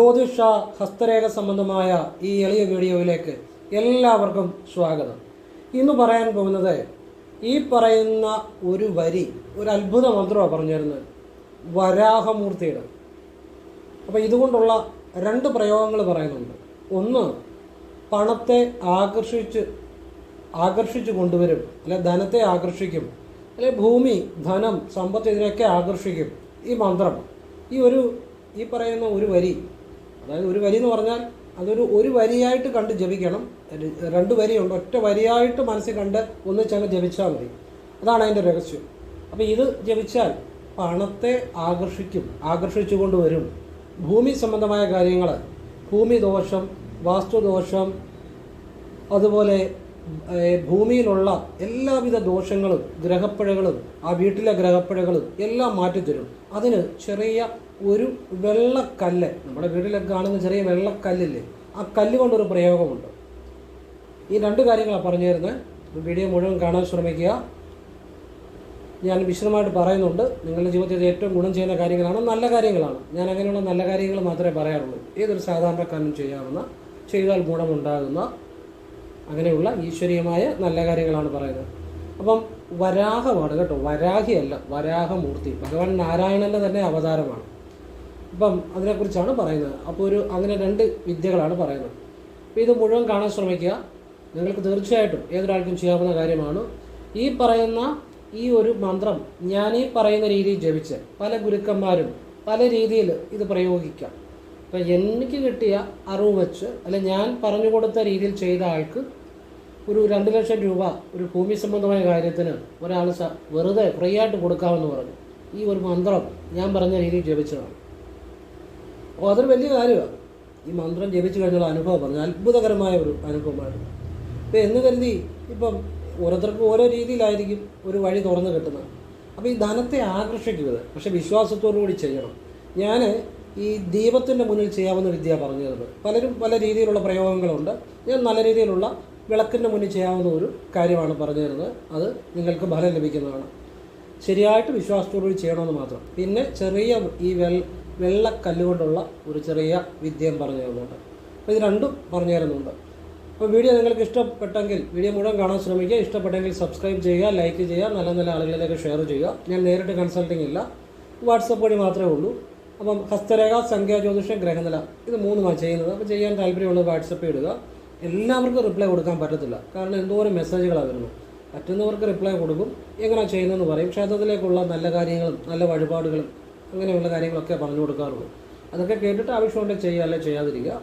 ജ്യോതിഷ ഹസ്തരേഖ സംബന്ധമായ ഈ എളിയ വീഡിയോയിലേക്ക് എല്ലാവർക്കും സ്വാഗതം. ഇന്ന് പറയാൻ പോകുന്നത് ഈ പറയുന്ന ഒരു വരി ഒരു അത്ഭുത മന്ത്രമാണ് പറഞ്ഞു തരുന്നത് വരാഹമൂർത്തിയുടെ. അപ്പോൾ ഇതുകൊണ്ടുള്ള രണ്ട് പ്രയോഗങ്ങൾ പറയുന്നുണ്ട്. ഒന്ന് പണത്തെ ആകർഷിച്ച് ആകർഷിച്ചു കൊണ്ടുവരും അല്ലെ ധനത്തെ ആകർഷിക്കും അല്ലെ ഭൂമി ധനം സമ്പത്ത് ഇതിനൊക്കെ ആകർഷിക്കും ഈ മന്ത്രം. ഈ ഒരു ഈ പറയുന്ന ഒരു വരി അതായത് ഒരു വരി എന്ന് പറഞ്ഞാൽ അതൊരു ഒരു വരിയായിട്ട് കണ്ട് ജപിക്കണം. രണ്ട് വരിയുണ്ട് ഒറ്റ വരിയായിട്ട് മനസ്സിൽ കണ്ട് ഒന്നിച്ചങ്ങ് ജപിച്ചാൽ മതി. അതാണ് അതിന്റെ രഹസ്യം. അപ്പോൾ ഇത് ജപിച്ചാൽ പണത്തെ ആകർഷിക്കും ആകർഷിച്ചു കൊണ്ടുവരും ഭൂമി സംബന്ധമായ കാര്യങ്ങൾ ഭൂമി ദോഷം വാസ്തുദോഷം അതുപോലെ ഭൂമിയിലുള്ള എല്ലാവിധ ദോഷങ്ങളും ഗ്രഹപ്പിഴകളും ആ വീട്ടിലെ ഗ്രഹപ്പിഴകളും എല്ലാം മാറ്റിത്തരും. അതിന് ചെറിയ ഒരു വെള്ളക്കല്ല്. നമ്മുടെ വീട്ടിലൊക്കെ കാണുന്ന ചെറിയ വെള്ളക്കല്ലില്ലേ? ആ കല്ല് കൊണ്ടൊരു പ്രയോഗമുണ്ട്. ഈ രണ്ട് കാര്യങ്ങളാണ് പറഞ്ഞു തരുന്നത്. വീഡിയോ മുഴുവൻ കാണാൻ ശ്രമിക്കുക. ഞാൻ വിശദമായിട്ട് പറയുന്നുണ്ട്. നിങ്ങളുടെ ജീവിതത്തിൽ ഏറ്റവും ഗുണം ചെയ്യുന്ന കാര്യങ്ങളാണ് നല്ല കാര്യങ്ങളാണ്. ഞാൻ അങ്ങനെയുള്ള നല്ല കാര്യങ്ങൾ മാത്രമേ പറയാറുള്ളൂ. ഏതൊരു സാധാരണക്കാരനും ചെയ്യാവുന്ന ചെയ്താൽ ഗുണമുണ്ടാകുന്ന അങ്ങനെയുള്ള ഈശ്വരീയമായ നല്ല കാര്യങ്ങളാണ് പറയുന്നത്. അപ്പം വരാഹമാണ് കേട്ടോ. വരാഹിയല്ല വരാഹമൂർത്തി. ഭഗവാൻ നാരായണന്റെ തന്നെ അവതാരമാണ്. അപ്പം അതിനെക്കുറിച്ചാണ് പറയുന്നത്. അപ്പോൾ ഒരു അങ്ങനെ രണ്ട് വിദ്യകളാണ് പറയുന്നത്. അപ്പോൾ ഇത് മുഴുവൻ കാണാൻ ശ്രമിക്കുക. നിങ്ങൾക്ക് തീർച്ചയായിട്ടും ഏതൊരാൾക്കും ചെയ്യാവുന്ന കാര്യമാണ്. ഈ പറയുന്ന ഈ ഒരു മന്ത്രം ഞാൻ ഈ പറയുന്ന രീതിയിൽ ജപിച്ച് പല ഗുരുക്കന്മാരും പല രീതിയിൽ ഇത് പ്രയോഗിക്കാം. അപ്പോൾ എനിക്ക് കിട്ടിയ അറിവ് വെച്ച് അല്ലെ ഞാൻ പറഞ്ഞു കൊടുത്ത രീതിയിൽ ചെയ്ത ആൾക്ക് ഒരു രണ്ട് ലക്ഷം രൂപ ഒരു ഭൂമി സംബന്ധമായ കാര്യത്തിന് ഒരാൾ വെറുതെ ഫ്രീ ആയിട്ട് കൊടുക്കാമെന്ന് പറഞ്ഞു. ഈ ഒരു മന്ത്രം ഞാൻ പറഞ്ഞ രീതിയിൽ ജപിച്ചതാണ്. അപ്പോൾ അതൊരു വലിയ കാര്യമാണ് ഈ മന്ത്രം ജപിച്ചു കഴിഞ്ഞുള്ള അനുഭവം പറഞ്ഞു അത്ഭുതകരമായ ഒരു അനുഭവമാണ്. ഇപ്പം എന്ന് കരുതി ഇപ്പം ഓരോരുത്തർക്കും ഓരോ രീതിയിലായിരിക്കും ഒരു വഴി തുറന്നു കിട്ടുന്നത്. അപ്പോൾ ഈ ധനത്തെ ആകർഷിക്കുന്നത് പക്ഷെ വിശ്വാസത്തോടു കൂടി ചെയ്യണം. ഞാൻ ഈ ദീപത്തിന്റെ മുന്നിൽ ചെയ്യാവുന്ന വിദ്യ പറഞ്ഞു തരുന്നത് പലരും പല രീതിയിലുള്ള പ്രയോഗങ്ങളുണ്ട്. ഞാൻ നല്ല രീതിയിലുള്ള വിളക്കിന്റെ മുന്നിൽ ചെയ്യാവുന്ന ഒരു കാര്യമാണ് പറഞ്ഞു തരുന്നത് അത് നിങ്ങൾക്ക് ഫലം ലഭിക്കുന്നതാണ്. ശരിയായിട്ട് വിശ്വാസത്തോടുകൂടി ചെയ്യണമെന്ന് മാത്രം. പിന്നെ ചെറിയ ഈ വെള്ള വെള്ളക്കല്ല് കൊണ്ടുള്ള ഒരു ചെറിയ വിദ്യയും പറഞ്ഞു തരുന്നുണ്ട്. അപ്പോൾ ഇത് രണ്ടും പറഞ്ഞു തരുന്നുണ്ട്. അപ്പോൾ വീഡിയോ നിങ്ങൾക്ക് ഇഷ്ടപ്പെട്ടെങ്കിൽ വീഡിയോ മുഴുവൻ കാണാൻ ശ്രമിക്കുക. ഇഷ്ടപ്പെട്ടെങ്കിൽ സബ്സ്ക്രൈബ് ചെയ്യുക ലൈക്ക് ചെയ്യുക നല്ല നല്ല ആളുകളിലേക്ക് ഷെയർ ചെയ്യുക. ഞാൻ നേരിട്ട് കൺസൾട്ടിംഗ് ഇല്ല. വാട്സപ്പ് വഴി മാത്രമേ ഉള്ളൂ. അപ്പം ഹസ്തരേഖ സംഖ്യാ ജ്യോതിഷം ഗ്രഹനില ഇത് മൂന്നുമാണ് ചെയ്യുന്നത്. അപ്പോൾ ചെയ്യാൻ താല്പര്യമുള്ളത് വാട്സപ്പ് ഇടുക. എല്ലാവർക്കും റിപ്ലൈ കൊടുക്കാൻ പറ്റത്തില്ല. കാരണം എന്തോരം മെസ്സേജുകളാണ് വരുന്നത്. പറ്റുന്നവർക്ക് റിപ്ലൈ കൊടുക്കും. എങ്ങനെയാണ് ചെയ്യുന്നതെന്ന് പറയും. ക്ഷേത്രത്തിലേക്കുള്ള നല്ല കാര്യങ്ങളും നല്ല വഴിപാടുകളും അങ്ങനെയുള്ള കാര്യങ്ങളൊക്കെ പറഞ്ഞു കൊടുക്കാറുള്ളൂ. അതൊക്കെ കേട്ടിട്ട് ആവശ്യമുണ്ടെങ്കിൽ ചെയ്യുക അല്ലെങ്കിൽ ചെയ്യാതിരിക്കുക.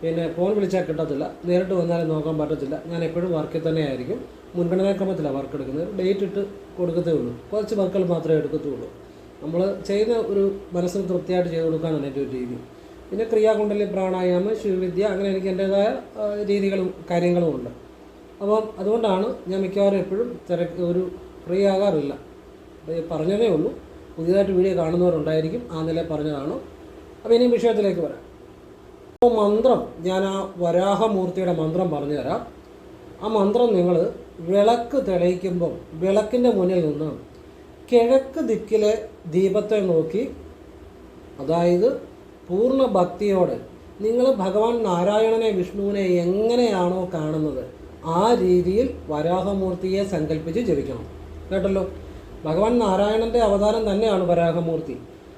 പിന്നെ ഫോൺ വിളിച്ചാൽ കിട്ടത്തില്ല. നേരിട്ട് വന്നാലും നോക്കാൻ പറ്റത്തില്ല. ഞാൻ എപ്പോഴും വർക്കിൽ തന്നെ ആയിരിക്കും. മുൻഗണനാക്രമത്തിലാണ് വർക്ക് എടുക്കുന്നത്. ഡേറ്റ് ഇട്ട് കൊടുക്കത്തേ ഉള്ളൂ. കുറച്ച് വർക്കുകൾ മാത്രമേ എടുക്കത്തുള്ളൂ നമ്മൾ ചെയ്യുന്ന ഒരു മനസ്സിന് തൃപ്തിയായിട്ട് ചെയ്ത് കൊടുക്കാനാണ് എന്റെ ഒരു രീതി. പിന്നെ ക്രിയാകുണ്ടലി പ്രാണായാമം ശിവവിദ്യ അങ്ങനെ എനിക്ക് എന്റേതായ രീതികളും കാര്യങ്ങളും ഉണ്ട്. അപ്പം അതുകൊണ്ടാണ് ഞാൻ മിക്കവാറും എപ്പോഴും തിരക്ക് ഒരു ഫ്രീ ആകാറില്ല. പറഞ്ഞതേ ഉള്ളൂ. പുതിയതായിട്ട് വീഡിയോ കാണുന്നവരുണ്ടായിരിക്കും. ആ നില പറഞ്ഞതാണ്. അപ്പോൾ ഇനി വിഷയത്തിലേക്ക് വരാം. അപ്പോൾ മന്ത്രം ഞാൻ ആ വരാഹമൂർത്തിയുടെ മന്ത്രം പറഞ്ഞുതരാം. ആ മന്ത്രം നിങ്ങൾ വിളക്ക് തെളിയിക്കുമ്പം വിളക്കിന്റെ മുന്നിൽ നിന്ന് കിഴക്ക് ദിക്കിലെ ദീപത്തെ നോക്കി അതായത് പൂർണ ഭക്തിയോടെ നിങ്ങൾ ഭഗവാൻ നാരായണനെ വിഷ്ണുവിനെ എങ്ങനെയാണോ കാണുന്നത് ആ രീതിയിൽ വരാഹമൂർത്തിയെ സങ്കല്പിച്ച് ജപിക്കണം. കേട്ടല്ലോ? ഭഗവാൻ നാരായണന്റെ അവതാരം തന്നെയാണ് വരാഹമൂർത്തി.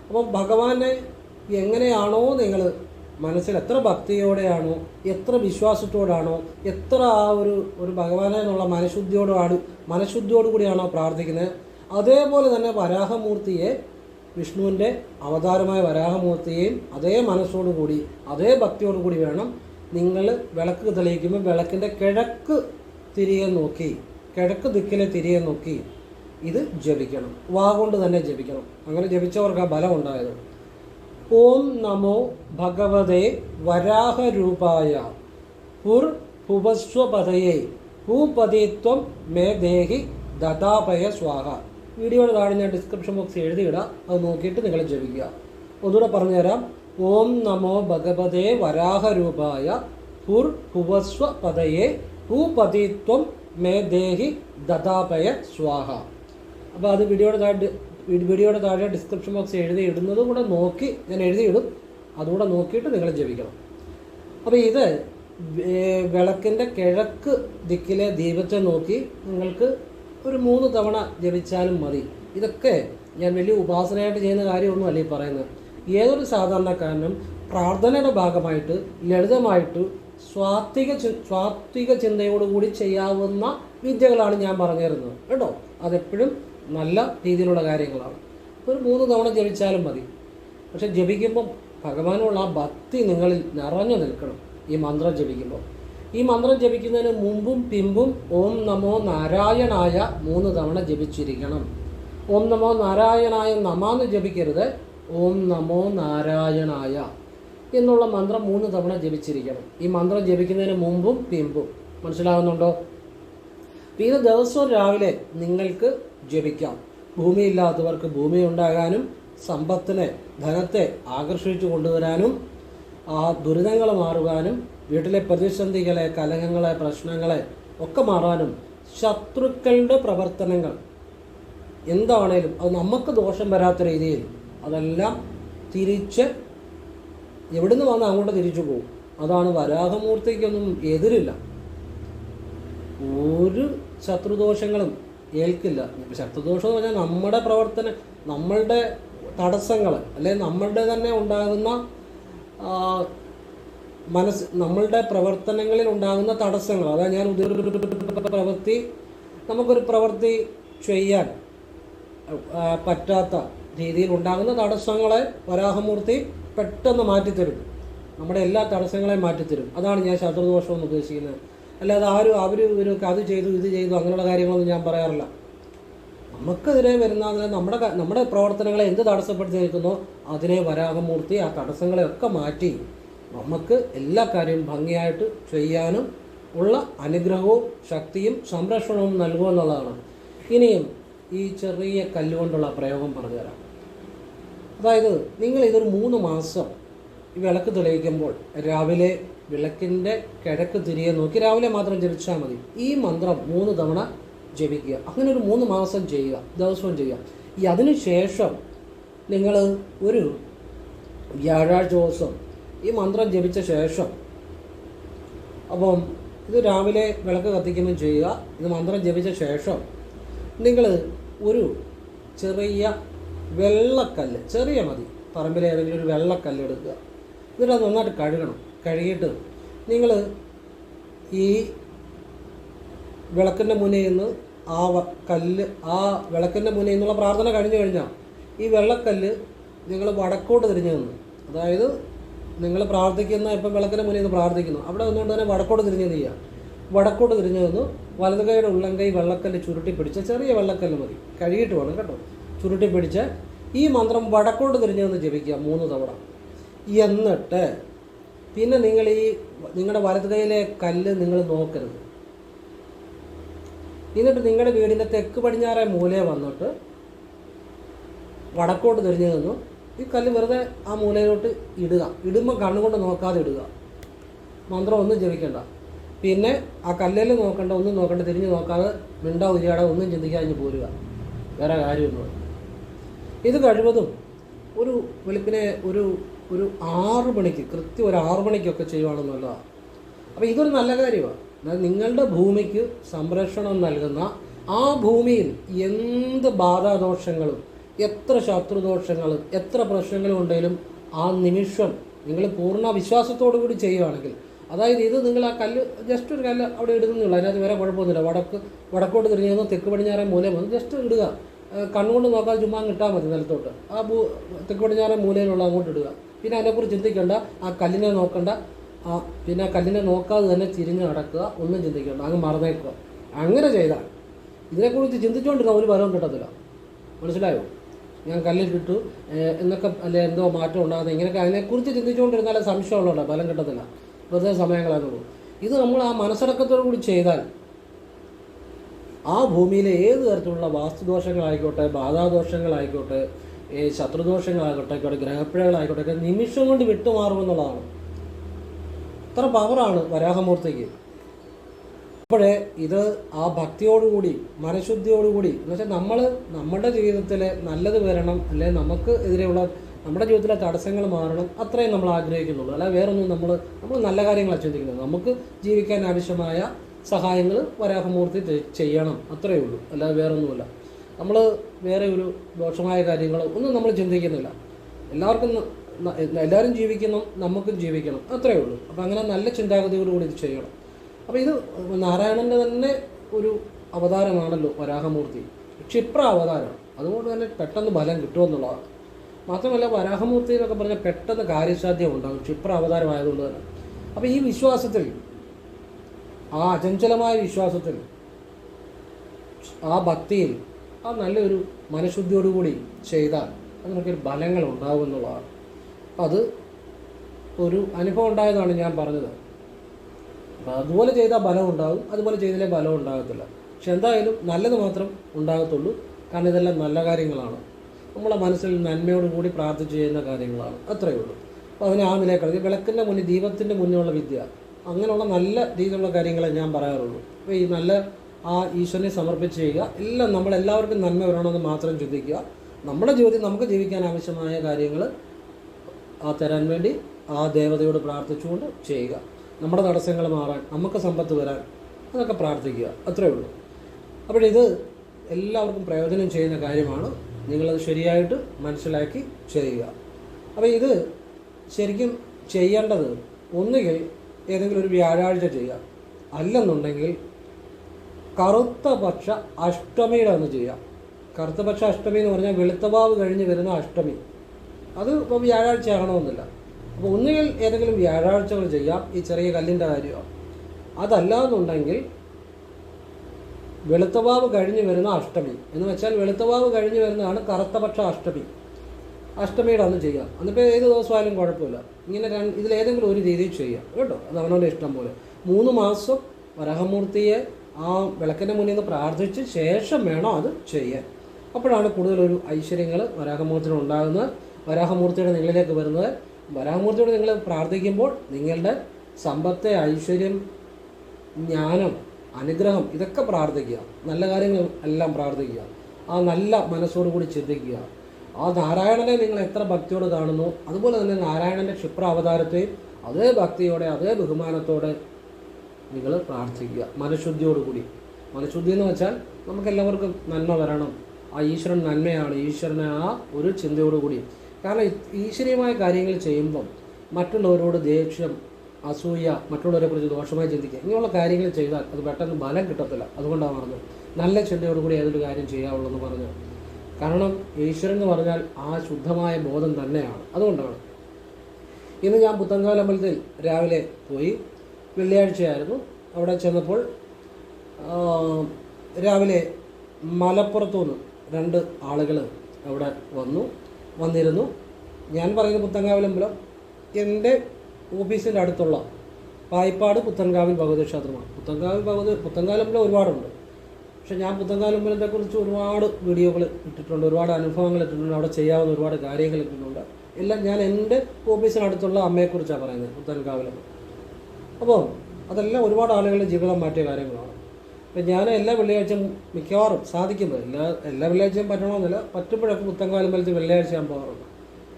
അപ്പം ഭഗവാനെ എങ്ങനെയാണോ നിങ്ങൾ മനസ്സിൽ എത്ര ഭക്തിയോടെയാണോ എത്ര വിശ്വാസത്തോടാണോ എത്ര ആ ഒരു ഒരു ഭഗവാനെ എന്നുള്ള മനഃശുദ്ധിയോടാണ് മനഃശുദ്ധിയോടുകൂടിയാണോ പ്രാർത്ഥിക്കുന്നത്? അതേപോലെ തന്നെ വരാഹമൂർത്തിയെ വിഷ്ണുവിന്റെ അവതാരമായ വരാഹമൂർത്തിയെയും അതേ മനസ്സോടുകൂടി അതേ ഭക്തിയോടുകൂടി വേണം നിങ്ങൾ വിളക്ക് തെളിയിക്കുമ്പോൾ വിളക്കിന്റെ കിഴക്ക് തിരികെ നോക്കി കിഴക്ക് ദിക്കിലെ തിരികെ നോക്കി. ഇത് ജപിക്കണം. വാ കൊണ്ട് തന്നെ ജപിക്കണം. അങ്ങനെ ജപിച്ചവർക്ക് ആ ബലം ഉണ്ടായത്. ഓം നമോ ഭഗവതേ വരാഹരൂപായ പുർ ഭുവസ്വപതയെ ഭൂപതിത്വം മേ ദേഹി ദതാപയ സ്വാഹ. വീഡിയോയുടെ താഴെ ഞാൻ ഡിസ്ക്രിപ്ഷൻ ബോക്സ് എഴുതിയിടാം. അത് നോക്കിയിട്ട് നിങ്ങൾ ജപിക്കുക. ഒന്നുകൂടെ പറഞ്ഞുതരാം. ഓം നമോ ഭഗവതേ വരാഹരൂപായ പുർ ഭുവസ്വ പതയെ ഭൂപതിത്വം മേ ദേഹി ദതാപയ സ്വാഹ. അപ്പോൾ അത് വീഡിയോയുടെ താഴെ വീഡിയോയുടെ താഴെ ഡിസ്ക്രിപ്ഷൻ ബോക്സ് എഴുതി ഇടുന്നതും കൂടെ നോക്കി ഞാൻ എഴുതിയിടും അതുകൂടെ നോക്കിയിട്ട് നിങ്ങൾ ജപിക്കണം. അപ്പോൾ ഇത് വിളക്കിന്റെ കിഴക്ക് ദിക്കിലെ ദീപത്തെ നോക്കി നിങ്ങൾക്ക് ഒരു മൂന്ന് തവണ ജപിച്ചാലും മതി. ഇതൊക്കെ ഞാൻ വലിയ ഉപാസനയായിട്ട് ചെയ്യുന്ന കാര്യമൊന്നുമല്ല ഈ പറയുന്നത്. ഏതൊരു സാധാരണക്കാരനും പ്രാർത്ഥനയുടെ ഭാഗമായിട്ട് ലളിതമായിട്ട് സ്വാത്വിക സ്വാത്വിക ചിന്തയോടുകൂടി ചെയ്യാവുന്ന വിദ്യകളാണ് ഞാൻ പറഞ്ഞു തരുന്നത് കേട്ടോ? അതെപ്പോഴും നല്ല രീതിയിലുള്ള കാര്യങ്ങളാണ്. ഒരു മൂന്ന് തവണ ജപിച്ചാലും മതി. പക്ഷെ ജപിക്കുമ്പം ഭഗവാനുള്ള ആ ഭക്തി നിങ്ങളിൽ നിറഞ്ഞു നിൽക്കണം ഈ മന്ത്രം ജപിക്കുമ്പോൾ ഈ മന്ത്രം ജപിക്കുന്നതിന് മുമ്പും പിമ്പും ഓം നമോ നാരായണായ മൂന്ന് തവണ ജപിച്ചിരിക്കണം. ഓം നമോ നാരായണായ നമാന്ന് ജപിക്കരുത്. ഓം നമോ നാരായണായ എന്നുള്ള മന്ത്രം മൂന്ന് തവണ ജപിച്ചിരിക്കണം. ഈ മന്ത്രം ജപിക്കുന്നതിന് മുമ്പും പിമ്പും. മനസ്സിലാകുന്നുണ്ടോ ഇത് ദിവസവും രാവിലെ നിങ്ങൾക്ക് ജപിക്കാം ഭൂമിയില്ലാത്തവർക്ക് ഭൂമി ഉണ്ടാകാനും സമ്പത്തിനെ ധനത്തെ ആകർഷിച്ചു കൊണ്ടുവരാനും ആ ദുരിതങ്ങൾ മാറുവാനും വീട്ടിലെ പ്രതിസന്ധികളെ കലഹങ്ങളെ പ്രശ്നങ്ങളെ ഒക്കെ മാറാനും ശത്രുക്കളുടെ പ്രവർത്തനങ്ങൾ എന്താണേലും അത് നമുക്ക് ദോഷം വരാത്ത രീതിയിൽ അതെല്ലാം തിരിച്ച് എവിടുന്ന് വന്ന് അങ്ങോട്ട് തിരിച്ചു പോകും. അതാണ് വരാഹമൂർത്തിക്കൊന്നും എതിരില്ല. ഒരു ശത്രുദോഷങ്ങളും ഏൽക്കില്ല. ശക്തദോഷം എന്ന് പറഞ്ഞാൽ നമ്മുടെ പ്രവർത്തനം നമ്മളുടെ തടസ്സങ്ങൾ അല്ലെ നമ്മളുടെ തന്നെ ഉണ്ടാകുന്ന മനസ്സ് നമ്മളുടെ പ്രവർത്തനങ്ങളിൽ ഉണ്ടാകുന്ന തടസ്സങ്ങൾ. അതായത് ഞാൻ പ്രവൃത്തി നമുക്കൊരു പ്രവൃത്തി ചെയ്യാൻ പറ്റാത്ത രീതിയിൽ ഉണ്ടാകുന്ന തടസ്സങ്ങളെ വരാഹമൂർത്തി പെട്ടെന്ന് മാറ്റിത്തരും. നമ്മുടെ എല്ലാ തടസ്സങ്ങളെയും മാറ്റിത്തരും. അതാണ് ഞാൻ ശത്രുദോഷം എന്ന് ഉദ്ദേശിക്കുന്നത്. അല്ലാതെ ആരും അവർ ഇവരൊക്കെ അത് ചെയ്തു ഇത് ചെയ്തു അങ്ങനെയുള്ള കാര്യങ്ങളൊന്നും ഞാൻ പറയാറില്ല. നമുക്കെതിരെ വരുന്ന അതിനെ നമ്മുടെ നമ്മുടെ പ്രവർത്തനങ്ങളെ എന്ത് തടസ്സപ്പെടുത്തി നിൽക്കുന്നോ അതിനെ വരാഹമൂർത്തി ആ തടസ്സങ്ങളെയൊക്കെ മാറ്റി നമുക്ക് എല്ലാ കാര്യവും ഭംഗിയായിട്ട് ചെയ്യാനും ഉള്ള അനുഗ്രഹവും ശക്തിയും സംരക്ഷണവും നൽകുമെന്നുള്ളതാണ് ഇനിയും ഈ ചെറിയ കല്ലുകൊണ്ടുള്ള പ്രയോഗം പറഞ്ഞുതരാം. അതായത് നിങ്ങൾ ഇതൊരു മൂന്ന് മാസം വിളക്ക് തെളിയിക്കുമ്പോൾ രാവിലെ വിളക്കിന്റെ കിഴക്ക് തിരികെ നോക്കി രാവിലെ മാത്രം ജപിച്ചാൽ മതി. ഈ മന്ത്രം മൂന്ന് തവണ ജപിക്കുക. അങ്ങനെ ഒരു മൂന്ന് മാസം ചെയ്യുക ദിവസവും ചെയ്യുക. ഈ അതിനുശേഷം നിങ്ങൾ ഒരു വ്യാഴാഴ്ച ദിവസം ഈ മന്ത്രം ജപിച്ച ശേഷം അപ്പം ഇത് രാവിലെ വിളക്ക് കത്തിക്കുമ്പോൾ ചെയ്യുക. ഇത് മന്ത്രം ജപിച്ച ശേഷം നിങ്ങൾ ഒരു ചെറിയ വെള്ളക്കല്ല് ചെറിയ മതി. പറമ്പിലെ ഏതെങ്കിലും ഒരു വെള്ളക്കല്ല് എടുക്കുക. എന്നിട്ട് അത് നന്നായിട്ട് കഴുകണം. കഴുകിയിട്ട് നിങ്ങൾ ഈ വിളക്കിന്റെ മുന്നിൽ നിന്ന് ആ കല്ല് ആ വിളക്കിന്റെ മുന്നിൽ നിന്നുള്ള പ്രാർത്ഥന കഴിഞ്ഞു കഴിഞ്ഞാൽ ഈ വെള്ളക്കല്ല് നിങ്ങൾ വടക്കോട്ട് തിരിഞ്ഞു നിന്ന്. അതായത് നിങ്ങൾ പ്രാർത്ഥിക്കുന്ന ഇപ്പം വിളക്കിന്റെ മുന്നിൽ നിന്ന് പ്രാർത്ഥിക്കുന്നു. അവിടെ നിന്നുകൊണ്ട് തന്നെ വടക്കോട്ട് തിരിഞ്ഞു ചെയ്യുക വടക്കോട്ട് തിരിഞ്ഞു നിന്ന് വലത് കൈയുടെ ഉള്ളംകൈ വെള്ളക്കല്ല് ചുരുട്ടി പിടിച്ച ചെറിയ വെള്ളക്കല്ല് മതി. കഴുകിയിട്ട് വേണം കേട്ടോ. ചുരുട്ടി പിടിച്ച് ഈ മന്ത്രം വടക്കോട്ട് തിരിഞ്ഞു നിന്ന് ജപിക്കുക മൂന്ന് തവണ. എന്നിട്ട് പിന്നെ നിങ്ങൾ ഈ നിങ്ങളുടെ വലത് കൈയിലെ കല്ല് നിങ്ങൾ നോക്കരുത്. എന്നിട്ട് നിങ്ങളുടെ വീടിന്റെ തെക്ക് പടിഞ്ഞാറെ മൂലയെ വന്നിട്ട് വടക്കോട്ട് തിരിഞ്ഞു നിന്നു. ഈ കല്ല് വെറുതെ ആ മൂലയിലോട്ട് ഇടുക. ഇടുമ്പോൾ കണ്ണുകൊണ്ട് നോക്കാതെ ഇടുക. മന്ത്രം ഒന്നും ജപിക്കണ്ട. പിന്നെ ആ കല്ലിൽ നോക്കണ്ട ഒന്നും നോക്കണ്ട തിരിഞ്ഞ് നോക്കാതെ മിണ്ട ഉരിയാടെ ഒന്നും ചിന്തിക്കാഞ്ഞ് പോരുക. വേറെ കാര്യമൊന്നും ഇത് കഴിവതും ഒരു വെളുപ്പിനെ ഒരു ഒരു ആറ് മണിക്ക് കൃത്യം ഒരു ആറ് മണിക്കൊക്കെ ചെയ്യുവാണെന്ന് നല്ലതാണ് അപ്പോൾ ഇതൊരു നല്ല കാര്യമാണ് അതായത് നിങ്ങളുടെ ഭൂമിക്ക് സംരക്ഷണം നൽകുന്ന ആ ഭൂമിയിൽ എന്ത് ബാധാദോഷങ്ങളും എത്ര ശത്രുദോഷങ്ങളും എത്ര പ്രശ്നങ്ങളും ഉണ്ടെങ്കിലും ആ നിമിഷം നിങ്ങൾ പൂർണ വിശ്വാസത്തോടു കൂടി ചെയ്യുകയാണെങ്കിൽ അതായത് ഇത് നിങ്ങൾ ആ കല്ല് ജസ്റ്റ് ഒരു കല്ല് അവിടെ ഇടുന്നുള്ളൂ. അതിനകത്ത് വേറെ കുഴപ്പമൊന്നുമില്ല. വടക്ക് വടക്കോട്ട് തിരിഞ്ഞു തെക്ക് പടിഞ്ഞാറൻ മൂലം വന്ന് ജസ്റ്റ് ഇടുക. കണ്ണുകൊണ്ട് നോക്കാതെ ചുമ്മാ കിട്ടാൽ മതി നിലത്തോട്ട്. ആ ഭൂ തെക്ക് പടിഞ്ഞാറൻ മൂലയിലുള്ള അങ്ങോട്ട് ഇടുക. പിന്നെ അതിനെക്കുറിച്ച് ചിന്തിക്കേണ്ട. ആ കല്ലിനെ നോക്കണ്ട. ആ പിന്നെ ആ കല്ലിനെ നോക്കാതെ തന്നെ തിരിഞ്ഞ് നടക്കുക. ഒന്നും ചിന്തിക്കേണ്ട. അങ്ങ് മറന്നേക്കുക. അങ്ങനെ ചെയ്താൽ ഇതിനെക്കുറിച്ച് ചിന്തിച്ചുകൊണ്ടിരുന്ന ഒരു ഫലവും കിട്ടത്തില്ല. മനസ്സിലായോ? ഞാൻ കല്ലിട്ടിട്ടു എന്നൊക്കെ അല്ലെ എന്തോ മാറ്റം ഉണ്ടാകുന്നത് ഇങ്ങനെയൊക്കെ അതിനെക്കുറിച്ച് ചിന്തിച്ചുകൊണ്ടിരുന്നാലേ സംശയമുള്ളതാണ് ഫലം കിട്ടത്തില്ല. വെറുതെ സമയങ്ങളാകുള്ളൂ ഇത് നമ്മൾ ആ മനസ്സടക്കത്തോടു കൂടി ചെയ്താൽ ആ ഭൂമിയിലെ ഏത് തരത്തിലുള്ള വാസ്തുദോഷങ്ങളായിക്കോട്ടെ ബാധാദോഷങ്ങളായിക്കോട്ടെ ഈ ശത്രുദോഷങ്ങളായിക്കോട്ടെ ഗ്രഹപ്പിഴകളായിക്കോട്ടെ നിമിഷം കൊണ്ട് വിട്ടുമാറുമെന്നുള്ളതാണ് അത്ര പവറാണ് വരാഹമൂർത്തിക്ക്. അപ്പോഴേ ഇത് ആ ഭക്തിയോടുകൂടി മനഃശുദ്ധിയോടുകൂടി എന്ന് വെച്ചാൽ നമ്മൾ നമ്മുടെ ജീവിതത്തിൽ നല്ലത് വരണം അല്ലെ നമുക്ക് എതിരെയുള്ള നമ്മുടെ ജീവിതത്തിലെ തടസ്സങ്ങൾ മാറണം അത്രയും നമ്മൾ ആഗ്രഹിക്കുന്നുള്ളൂ. അല്ലാതെ വേറൊന്നും നമ്മൾ നമ്മൾ നല്ല കാര്യങ്ങളാണ് ചിന്തിക്കുന്നത്. നമുക്ക് ജീവിക്കാൻ ആവശ്യമായ സഹായങ്ങൾ വരാഹമൂർത്തി ചെയ്യണം. അത്രയേ ഉള്ളൂ. അല്ലാതെ വേറൊന്നുമില്ല. നമ്മൾ വേറെ ഒരു ദോഷമായ കാര്യങ്ങളോ ഒന്നും നമ്മൾ ചിന്തിക്കുന്നില്ല. എല്ലാവർക്കും എല്ലാവരും ജീവിക്കണം നമുക്കും ജീവിക്കണം. അത്രയേ ഉള്ളൂ. അപ്പോൾ അങ്ങനെ നല്ല ചിന്താഗതിയോടുകൂടി ഇത് ചെയ്യണം. അപ്പോൾ ഇത് നാരായണന്റെ തന്നെ ഒരു അവതാരമാണല്ലോ വരാഹമൂർത്തി. ക്ഷിപ്ര അവതാരം. അതുകൊണ്ട് തന്നെ പെട്ടെന്ന് ബലം കിട്ടുമെന്നുള്ളതാണ് മാത്രമല്ല വരാഹമൂർത്തി എന്നൊക്കെ പറഞ്ഞാൽ പെട്ടെന്ന് കാര്യസാധ്യം ഉണ്ടാകും. ക്ഷിപ്ര അവതാരമായതുകൊണ്ട് തന്നെ. അപ്പോൾ ഈ വിശ്വാസത്തിൽ ആ അചഞ്ചലമായ വിശ്വാസത്തിൽ ആ ഭക്തിയിൽ ആ നല്ലൊരു മനഃശുദ്ധിയോടുകൂടി ചെയ്താൽ അതിനൊക്കെ ബലങ്ങൾ ഉണ്ടാകും എന്നുള്ളതാണ്. അത് ഒരു അനുഭവം ഉണ്ടായതാണ് ഞാൻ പറഞ്ഞത്. അതുപോലെ ചെയ്താൽ ബലം ഉണ്ടാകും അതുപോലെ ചെയ്തില്ലേ ബലം ഉണ്ടാകത്തില്ല. പക്ഷെ എന്തായാലും നല്ലത് മാത്രം ഉണ്ടാകത്തുള്ളൂ. കാരണം ഇതെല്ലാം നല്ല കാര്യങ്ങളാണ്. നമ്മളെ മനസ്സിൽ നന്മയോടുകൂടി പ്രാർത്ഥിച്ച് ചെയ്യുന്ന കാര്യങ്ങളാണ്. അത്രയേ ഉള്ളൂ. അപ്പോൾ അതിനെ ആ നിലയിൽ വിളക്കിന്റെ മുന്നിൽ ദീപത്തിന്റെ മുന്നിലുള്ള വിദ്യ അങ്ങനെയുള്ള നല്ല രീതിയിലുള്ള കാര്യങ്ങളെ ഞാൻ പറയാറുള്ളൂ. അപ്പോൾ ഈ നല്ല ആ ഈശ്വരനെ സമർപ്പിച്ച് ചെയ്യുക. എല്ലാം നമ്മളെല്ലാവർക്കും നന്മ വരണമെന്ന് മാത്രം ചിന്തിക്കുക. നമ്മുടെ ജീവിതത്തിൽ നമുക്ക് ജീവിക്കാൻ ആവശ്യമായ കാര്യങ്ങൾ ആ തരാൻ വേണ്ടി ആ ദേവതയോട് പ്രാർത്ഥിച്ചുകൊണ്ട് ചെയ്യുക. നമ്മുടെ തടസ്സങ്ങൾ മാറാൻ നമുക്ക് സമ്പത്ത് വരാൻ അതൊക്കെ പ്രാർത്ഥിക്കുക. അത്രയേ ഉള്ളൂ. അപ്പോഴിത് എല്ലാവർക്കും പ്രയോജനം ചെയ്യുന്ന കാര്യമാണ്. നിങ്ങളത് ശരിയായിട്ട് മനസ്സിലാക്കി ചെയ്യുക. അപ്പോൾ ഇത് ശരിക്കും ചെയ്യേണ്ടത് ഒന്നുകിൽ ഏതെങ്കിലും ഒരു വ്യാഴാഴ്ച ചെയ്യുക. അല്ലെന്നുണ്ടെങ്കിൽ കറുത്ത പക്ഷ അഷ്ടമിയുടെ അന്ന് ചെയ്യാം കറുത്ത പക്ഷ അഷ്ടമി എന്ന് പറഞ്ഞാൽ വെളുത്തവാവ് കഴിഞ്ഞ് വരുന്ന അഷ്ടമി. അത് ഇപ്പോൾ വ്യാഴാഴ്ച ആകണമെന്നില്ല അപ്പോൾ ഒന്നുകിൽ ഏതെങ്കിലും വ്യാഴാഴ്ചകൾ ചെയ്യാം ഈ ചെറിയ കല്ലിന്റെ കാര്യമാണ് അതല്ലാന്നുണ്ടെങ്കിൽ വെളുത്തവാവ് കഴിഞ്ഞ് വരുന്ന അഷ്ടമി. എന്ന് വെച്ചാൽ വെളുത്തവാവ് കഴിഞ്ഞ് വരുന്നതാണ് കറുത്തപക്ഷ അഷ്ടമി. അഷ്ടമിയുടെ അന്ന് ചെയ്യാം എന്നിപ്പോൾ ഏത് ദിവസമായാലും കുഴപ്പമില്ല. ഇങ്ങനെ രണ്ട് ഇതിലേതെങ്കിലും ഒരു രീതിയിൽ ചെയ്യാം കേട്ടോ? അത് അവനവന്റെ ഇഷ്ടം പോലെ. മൂന്ന് മാസം വരാഹമൂർത്തിയെ ആ വിളക്കിന്റെ മുന്നിൽ നിന്ന് പ്രാർത്ഥിച്ച് ശേഷം വേണം അത് ചെയ്യാൻ. അപ്പോഴാണ് കൂടുതലൊരു ഐശ്വര്യങ്ങൾ വരാഹമൂർത്തിന് ഉണ്ടാകുന്നത്. വരാഹമൂർത്തിയുടെ നിങ്ങളിലേക്ക് വരുന്നത്. വരാഹമൂർത്തിയോട് നിങ്ങൾ പ്രാർത്ഥിക്കുമ്പോൾ നിങ്ങളുടെ സമ്പത്തെ ഐശ്വര്യം ജ്ഞാനം അനുഗ്രഹം ഇതൊക്കെ പ്രാർത്ഥിക്കുക. നല്ല കാര്യങ്ങൾ എല്ലാം പ്രാർത്ഥിക്കുക. ആ നല്ല മനസ്സോടുകൂടി ചിന്തിക്കുക. ആ നാരായണനെ നിങ്ങൾ എത്ര ഭക്തിയോട് കാണുന്നു. അതുപോലെ തന്നെ നാരായണന്റെ ക്ഷിപ്ര അവതാരത്തെയും അതേ ഭക്തിയോടെ അതേ ബഹുമാനത്തോടെ നിങ്ങൾ പ്രാർത്ഥിക്കുക. മനഃശുദ്ധിയോടുകൂടി മനഃശുദ്ധി എന്ന് വെച്ചാൽ നമുക്കെല്ലാവർക്കും നന്മ വരണം. ആ ഈശ്വരൻ നന്മയാണ്. ഈശ്വരനെ ആ ഒരു ചിന്തയോടുകൂടി കാരണം ഈശ്വരീയമായ കാര്യങ്ങൾ ചെയ്യുമ്പം മറ്റുള്ളവരോട് ദേഷ്യം അസൂയ മറ്റുള്ളവരെ കുറിച്ച് ദോഷമായി ചിന്തിക്കുക. ഇങ്ങനെയുള്ള കാര്യങ്ങൾ ചെയ്താൽ അത് പെട്ടെന്ന് ബലം കിട്ടത്തില്ല. അതുകൊണ്ടാണ് പറഞ്ഞത്. നല്ല ചിന്തയോടുകൂടി ഏതൊരു കാര്യം ചെയ്യാവുള്ളൂ എന്ന് പറഞ്ഞു കാരണം ഈശ്വരൻ എന്ന് പറഞ്ഞാൽ ആ ശുദ്ധമായ ബോധം തന്നെയാണ്. അതുകൊണ്ടാണ്. ഇന്ന് ഞാൻ പുത്തൻകാല അമ്പലത്തിൽ രാവിലെ പോയി വെള്ളിയാഴ്ചയായിരുന്നു. അവിടെ ചെന്നപ്പോൾ രാവിലെ മലപ്പുറത്തുനിന്ന് രണ്ട് ആളുകൾ അവിടെ വന്നു വന്നിരുന്നു. ഞാൻ പറയുന്ന പുത്തൻകാവിലമ്പലം. എന്റെ ഓഫീസിന്റെ അടുത്തുള്ള പായിപ്പാട് പുത്തൻകാവിൽ ഭഗവതി ക്ഷേത്രമാണ്. പുത്തൻകാവിൽ ഭഗവതി പുത്തൻകാലമ്പലം ഒരുപാടുണ്ട്. പക്ഷേ ഞാൻ പുത്തൻകാലമ്പലത്തെക്കുറിച്ച് ഒരുപാട് വീഡിയോകൾ ഇട്ടിട്ടുണ്ട് ഒരുപാട് അനുഭവങ്ങൾ ഇട്ടിട്ടുണ്ട് അവിടെ ചെയ്യാവുന്ന ഒരുപാട് കാര്യങ്ങൾ ഇട്ടിട്ടുണ്ട്. എല്ലാം ഞാൻ എന്റെ ഓഫീസിനടുത്തുള്ള അമ്മയെക്കുറിച്ചാണ് പറയുന്നത് പുത്തൻകാവിലമ്പലം. അപ്പോൾ അതെല്ലാം ഒരുപാട് ആളുകളുടെ ജീവിതം മാറ്റിയ കാര്യങ്ങളാണ്. അപ്പം ഞാൻ എല്ലാ വെള്ളിയാഴ്ചയും മിക്കവാറും സാധിക്കുന്നത് എല്ലാ എല്ലാ വെള്ളിയാഴ്ചയും പറ്റണമെന്നില്ല പറ്റുമ്പോഴൊക്കെ പുത്തങ്കാലം വലിച്ച് വെള്ളിയാഴ്ച ഞാൻ പോകാറുണ്ട്.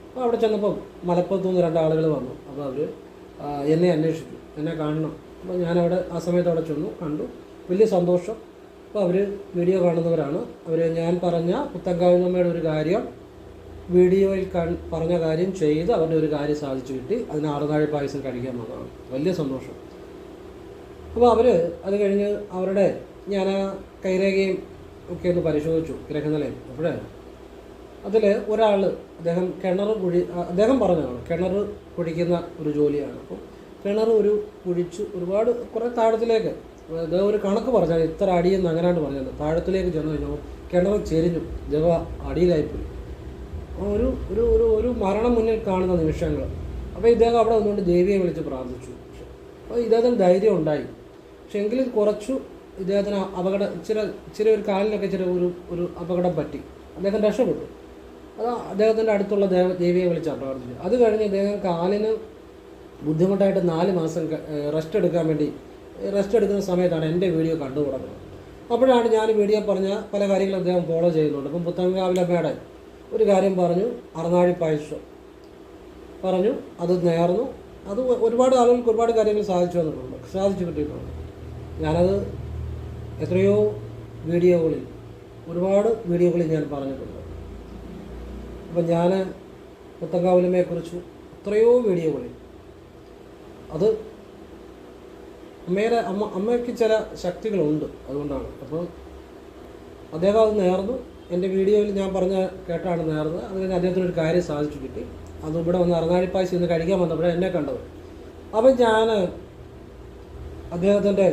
അപ്പോൾ അവിടെ ചെന്നപ്പം മലപ്പുറത്തു നിന്ന് രണ്ട് ആളുകൾ വന്നു. അപ്പോൾ അവർ എന്നെ അന്വേഷിച്ചു. എന്നെ കാണണം. അപ്പോൾ ഞാനവിടെ ആ സമയത്ത് അവിടെ ചെന്നു കണ്ടു. വലിയ സന്തോഷം. അപ്പോൾ അവർ വീഡിയോ കാണുന്നവരാണ്. അവർ ഞാൻ പറഞ്ഞ പുത്തങ്കാവിനമ്മയുടെ ഒരു കാര്യം വീഡിയോയിൽ പറഞ്ഞ കാര്യം ചെയ്ത് അവരുടെ ഒരു കാര്യം സാധിച്ചു കിട്ടി. അതിന് ആറുനാഴി പായസം കഴിക്കാൻ വന്നതാണ് വലിയ സന്തോഷം. അപ്പോൾ അവർ അത് കഴിഞ്ഞ് അവരുടെ ഞാൻ ആ കൈരേഖയും ഒക്കെ ഒന്ന് പരിശോധിച്ചു ഗ്രഹനിലയം. അപ്പോഴേ അതിൽ ഒരാൾ അദ്ദേഹം കിണർ കുഴി അദ്ദേഹം പറഞ്ഞതാണ് കിണർ കുഴിക്കുന്ന ഒരു ജോലിയാണ്. അപ്പോൾ കിണർ ഒരു കുഴിച്ച് ഒരുപാട് കുറേ താഴത്തിലേക്ക് അദ്ദേഹം ഒരു കണക്ക് പറഞ്ഞാൽ ഇത്ര അടിയെന്ന് അങ്ങനെയാണ് പറഞ്ഞത് താഴത്തിലേക്ക് ചെന്ന് കഴിഞ്ഞപ്പോൾ കിണർ ചെരിഞ്ഞു. ജവ അടിയിലായിപ്പോയി. ഒരു ഒരു ഒരു ഒരു മരണം മുന്നിൽ കാണുന്ന നിമിഷങ്ങൾ. അപ്പോൾ ഇദ്ദേഹം അവിടെ വന്നുകൊണ്ട് ദേവിയെ വിളിച്ച് പ്രാർത്ഥിച്ചു. അപ്പോൾ ഇദ്ദേഹത്തിന് ധൈര്യം ഉണ്ടായി. പക്ഷെ എങ്കിലും കുറച്ചു ഇദ്ദേഹത്തിന് അപകടം ഇച്ചിരി ഇച്ചിരി ഒരു കാലിനൊക്കെ ഇച്ചിരി ഒരു ഒരു അപകടം പറ്റി. അദ്ദേഹം രക്ഷപ്പെട്ടു. അത് അദ്ദേഹത്തിന്റെ അടുത്തുള്ള ദേവ ദേവിയെ വിളിച്ചാണ് പ്രാർത്ഥിച്ചു. അത് കഴിഞ്ഞ് ഇദ്ദേഹം കാലിന് ബുദ്ധിമുട്ടായിട്ട് നാല് മാസം റെസ്റ്റ് എടുക്കാൻ വേണ്ടി റെസ്റ്റ് എടുക്കുന്ന സമയത്താണ് എന്റെ വീഡിയോ കണ്ടു തുടങ്ങുന്നത് അപ്പോഴാണ് ഞാൻ വീഡിയോ പറഞ്ഞ പല കാര്യങ്ങളും അദ്ദേഹം ഫോളോ ചെയ്യുന്നുണ്ട്. ഇപ്പം പുത്തൻകാവിലെ മേടൻ ഒരു കാര്യം പറഞ്ഞു അറനാഴി പായസം. പറഞ്ഞു അത് നേർന്നു. അത് ഒരുപാട് ആളുകൾക്ക് ഒരുപാട് കാര്യങ്ങൾ സാധിച്ചു വന്നിട്ടുണ്ട്. സാധിച്ചു കിട്ടിയിട്ടുണ്ട്. ഞാനത് എത്രയോ വീഡിയോകളിൽ ഒരുപാട് വീഡിയോകളിൽ ഞാൻ പറഞ്ഞിട്ടുണ്ട്. അപ്പം ഞാൻ പുത്തങ്കാവുലമയെക്കുറിച്ച് എത്രയോ വീഡിയോകളിൽ അത് അമ്മയുടെ അമ്മ അമ്മയ്ക്ക് ചില ശക്തികളുണ്ട് അതുകൊണ്ടാണ്. അപ്പോൾ അദ്ദേഹം അത് നേർന്നു. എന്റെ വീഡിയോയിൽ ഞാൻ പറഞ്ഞ കേട്ടാണ് നേർന്നത് അത് കഴിഞ്ഞ് അദ്ദേഹത്തിന് ഒരു കാര്യം സാധിച്ചു കിട്ടി. അത് ഇവിടെ വന്ന് അറങ്ങാടിപ്പായസം ഇന്ന് കഴിക്കാൻ വന്നപ്പോഴേ എന്നെ കണ്ടത്. അപ്പം ഞാൻ അദ്ദേഹത്തിന്റെ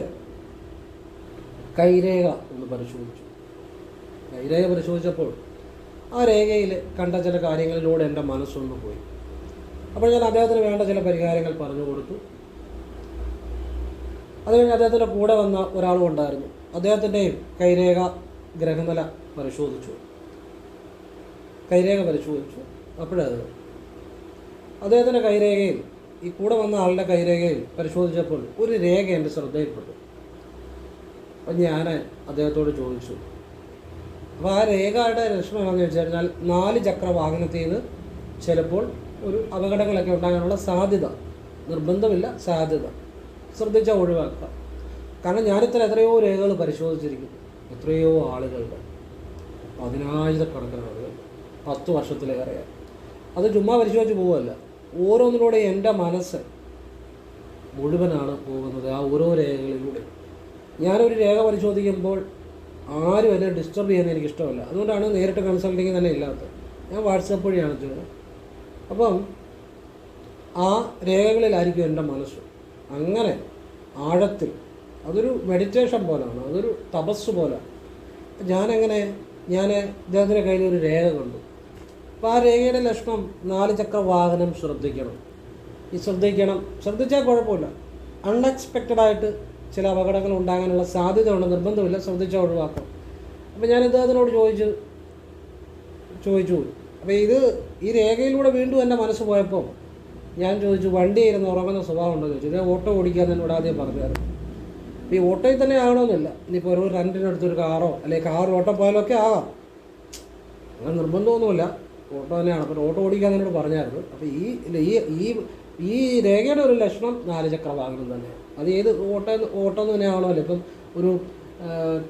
കൈരേഖ ഒന്ന് പരിശോധിച്ചു. കൈരേഖ പരിശോധിച്ചപ്പോൾ ആ രേഖയിൽ കണ്ട ചില കാര്യങ്ങളിലൂടെ എന്റെ മനസ്സൊന്ന് പോയി. അപ്പോൾ ഞാൻ അദ്ദേഹത്തിന് വേണ്ട ചില പരിഹാരങ്ങൾ പറഞ്ഞു കൊടുത്തു. അത് കഴിഞ്ഞ് അദ്ദേഹത്തിന്റെ കൂടെ വന്ന ഒരാളും ഉണ്ടായിരുന്നു. അദ്ദേഹത്തിന്റെയും കൈരേഖ ഗ്രഹനില പരിശോധിച്ചു. കൈരേഖ പരിശോധിച്ചു. അപ്പോഴത് അദ്ദേഹത്തിന്റെ കൈരേഖയിൽ ഈ കൂടെ വന്ന ആളുടെ കൈരേഖയിൽ പരിശോധിച്ചപ്പോൾ ഒരു രേഖ എന്റെ ശ്രദ്ധയിൽപ്പെട്ടു. അപ്പം ഞാൻ അദ്ദേഹത്തോട് ചോദിച്ചു അപ്പോൾ ആ രേഖയുടെ ലക്ഷണം എന്താണെന്ന് ചോദിച്ചു കഴിഞ്ഞാൽ നാല് ചക്ര വാഹനത്തിൽ നിന്ന് ചിലപ്പോൾ ഒരു അപകടങ്ങളൊക്കെ ഉണ്ടാകാനുള്ള സാധ്യത നിർബന്ധമില്ല സാധ്യത. ശ്രദ്ധിച്ചാൽ ഒഴിവാക്കുക. കാരണം ഞാനിത്ര എത്രയോ രേഖകൾ പരിശോധിച്ചിരിക്കുന്നു. എത്രയോ ആളുകളുടെ പതിനായിരക്കണക്കിന് ആളുകൾ പത്ത് വർഷത്തിലേറെ. അത് ചുമ്മാ പരിശോധിച്ച് പോവുമല്ല ഓരോന്നിലൂടെ എന്റെ മനസ്സ് മുഴുവനാണ് പോകുന്നത് ആ ഓരോ രേഖകളിലൂടെ. ഞാനൊരു രേഖ പരിശോധിക്കുമ്പോൾ ആരും എന്നെ ഡിസ്റ്റർബ് ചെയ്യുന്നത് എനിക്ക് ഇഷ്ടമല്ല അതുകൊണ്ടാണ് നേരിട്ട് കൺസൾട്ടിങ് തന്നെ ഇല്ലാത്തത്. ഞാൻ വാട്സപ്പ് വഴിയാണ് ചെയ്യുന്നത്. അപ്പം ആ രേഖകളിലായിരിക്കും എന്റെ മനസ്സ്. അങ്ങനെ ആഴത്തിൽ അതൊരു മെഡിറ്റേഷൻ പോലാണ്. അതൊരു തപസ് പോലെ ഞാനെങ്ങനെ ഞാൻ ഇദ്ദേഹത്തിന്റെ കയ്യിൽ ഒരു രേഖ കണ്ടു. അപ്പോൾ ആ രേഖയുടെ ലക്ഷണം നാല് ചക്ര വാഹനം ശ്രദ്ധിക്കണം. ഈ ശ്രദ്ധിക്കണം. ശ്രദ്ധിച്ചാൽ കുഴപ്പമില്ല. അൺഎക്സ്പെക്റ്റഡ് ആയിട്ട് ചില അപകടങ്ങൾ ഉണ്ടാകാനുള്ള സാധ്യത ഉണ്ട് നിർബന്ധമില്ല. ശ്രദ്ധിച്ചാൽ ഒഴിവാക്കാം. അപ്പോൾ ഞാൻ ഇദ്ദേഹത്തിനോട് ചോദിച്ചു ചോദിച്ചു. അപ്പോൾ ഇത് ഈ രേഖയിലൂടെ വീണ്ടും എന്റെ മനസ്സ് പോയപ്പോൾ ഞാൻ ചോദിച്ചു വണ്ടി ഇരുന്ന് ഉറങ്ങുന്ന സ്വഭാവം ഉണ്ടോ ചോദിച്ചു. ഇതേ ഓട്ടോ ഓടിക്കാൻ എന്നോട് ആദ്യം പറഞ്ഞായിരുന്നു. ഈ ഓട്ടോയിൽ തന്നെ ആകണമെന്നില്ല ഇനിയിപ്പോൾ ഒരു റെന്റിനടുത്തൊരു കാറോ അല്ലെങ്കിൽ കാർ ഓട്ടോ പോയാലോ ഒക്കെ ആകാം അങ്ങനെ നിർബന്ധമൊന്നുമില്ല. ഓട്ടോ തന്നെയാണ്. അപ്പോൾ ഓട്ടോ ഓടിക്കാൻ എന്നോട് പറഞ്ഞായിരുന്നു. അപ്പോൾ ഈ ഈ ഈ ഈ രേഖയുടെ ഒരു ലക്ഷണം നാല് ചക്ര വാഹനം തന്നെ. അത് ഏത് ഓട്ടോ ഓട്ടോ തന്നെ ആണല്ലോ ഇപ്പം ഒരു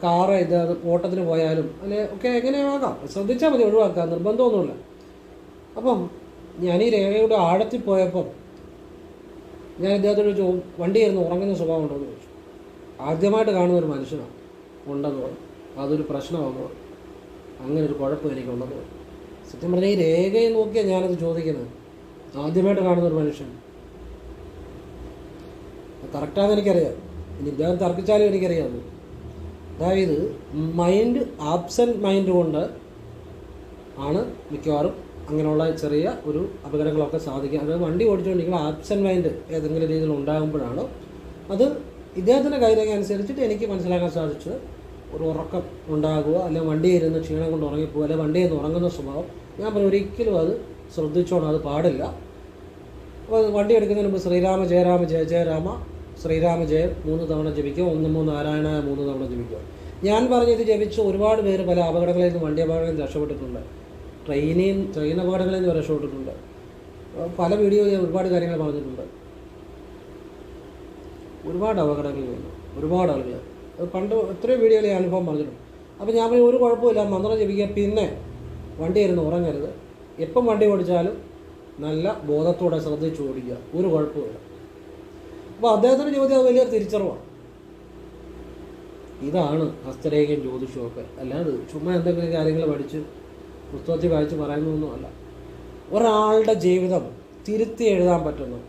കാറ് ഇത് ഓട്ടത്തിന് പോയാലും അല്ലെ ഒക്കെ എങ്ങനെയാകാം ശ്രദ്ധിച്ചാൽ മതി ഒഴിവാക്കാം നിർബന്ധമൊന്നുമില്ല. അപ്പം ഞാൻ ഈ രേഖയുടെ ആഴത്തിൽ പോയപ്പം ഞാൻ ഇദ്ദേഹത്തോട് വണ്ടി ഇരുന്ന് ഉറങ്ങുന്ന സ്വഭാവം ഉണ്ടോ എന്ന് ആദ്യമായിട്ട് കാണുന്ന ഒരു മനുഷ്യനാണ്. ഉണ്ടെന്ന് പറഞ്ഞു. അതൊരു പ്രശ്നമാണെന്ന് പറഞ്ഞു. അങ്ങനെ ഒരു കുഴപ്പം എനിക്കുണ്ടെന്ന് പറഞ്ഞു. സത്യം പറഞ്ഞാൽ ഈ രേഖയെ നോക്കിയാണ് ഞാനത് ചോദിക്കുന്നത്. ആദ്യമായിട്ട് കാണുന്ന ഒരു മനുഷ്യൻ. കറക്റ്റാണെന്ന് എനിക്കറിയാം. ഇനി ഞാൻ തർക്കിച്ചാലും എനിക്കറിയാം. അത് അതായത് മൈൻഡ് ആബ്സെന്റ് മൈൻഡ് കൊണ്ട് ആണ് മിക്കവാറും അങ്ങനെയുള്ള ചെറിയ ഒരു അപകടങ്ങളൊക്കെ സാധിക്കുക. അതായത് വണ്ടി ഓടിച്ചുകൊണ്ടിരിക്കുമ്പോൾ ആബ്സെന്റ് മൈൻഡ് ഏതെങ്കിലും രീതിയിൽ ഉണ്ടാകുമ്പോഴാണ് അത് ഇദ്ദേഹത്തിന്റെ കൈരേഖ അനുസരിച്ചിട്ട് എനിക്ക് മനസ്സിലാക്കാൻ സാധിച്ചത് ഒരു ഉറക്കം ഉണ്ടാകുക അല്ലെങ്കിൽ വണ്ടി ഇരുന്ന് ക്ഷീണം കൊണ്ട് ഉറങ്ങിപ്പോകുക അല്ലെങ്കിൽ വണ്ടിയിൽ നിന്ന് ഉറങ്ങുന്ന സ്വഭാവം. ഞാൻ പറഞ്ഞു ഒരിക്കലും അത് ശ്രദ്ധിച്ചോണം അത് പാടില്ല. അപ്പോൾ വണ്ടി എടുക്കുന്നതിന് മുമ്പ് ശ്രീരാമ ജയരാമ ജയ ജയരാമ ശ്രീരാമ ജയം മൂന്ന് തവണ ജപിക്കുക ഒന്ന് മൂന്ന് നാരായണ മൂന്ന് തവണ ജപിക്കുക. ഞാൻ പറഞ്ഞ ഇത് ജപിച്ച് ഒരുപാട് പേര് പല അപകടങ്ങളിൽ നിന്ന് വണ്ടി അപകടങ്ങളിൽ നിന്ന് രക്ഷപ്പെട്ടിട്ടുണ്ട്. ട്രെയിനിൽ ട്രെയിൻ അപകടങ്ങളിൽ നിന്ന് രക്ഷപ്പെട്ടിട്ടുണ്ട്. പല വീഡിയോ ഞാൻ ഒരുപാട് കാര്യങ്ങൾ പറഞ്ഞിട്ടുണ്ട്. ഒരുപാട് അപകടങ്ങൾ വന്നു. ഒരുപാട് ആളുകൾ. പണ്ട് എത്രയോ വീഡിയോയിൽ ഞാൻ അനുഭവം പറഞ്ഞിട്ടുണ്ട്. അപ്പോൾ ഞാൻ പറയും ഒരു കുഴപ്പമില്ല മന്ത്രം ജപിക്കുക. പിന്നെ വണ്ടി ഇരുന്ന് ഉറങ്ങരുത്. എപ്പം വണ്ടി ഓടിച്ചാലും നല്ല ബോധത്തോടെ ശ്രദ്ധിച്ച് ഓടിക്കുക. ഒരു കുഴപ്പമില്ല അപ്പോൾ അദ്ദേഹത്തിന്റെ ചോദ്യം അത് വലിയൊരു തിരിച്ചറിവാണ്. ഇതാണ് ഹസ്തരേഖയും ജ്യോതിഷവും ഒക്കെ. അല്ലാതെ ചുമ്മാ എന്തെങ്കിലും കാര്യങ്ങൾ പഠിച്ച് പുസ്തകത്തിൽ വായിച്ച് പറയുന്നതൊന്നുമല്ല ഒരാളുടെ ജീവിതം തിരുത്തി എഴുതാൻ പറ്റുന്നു.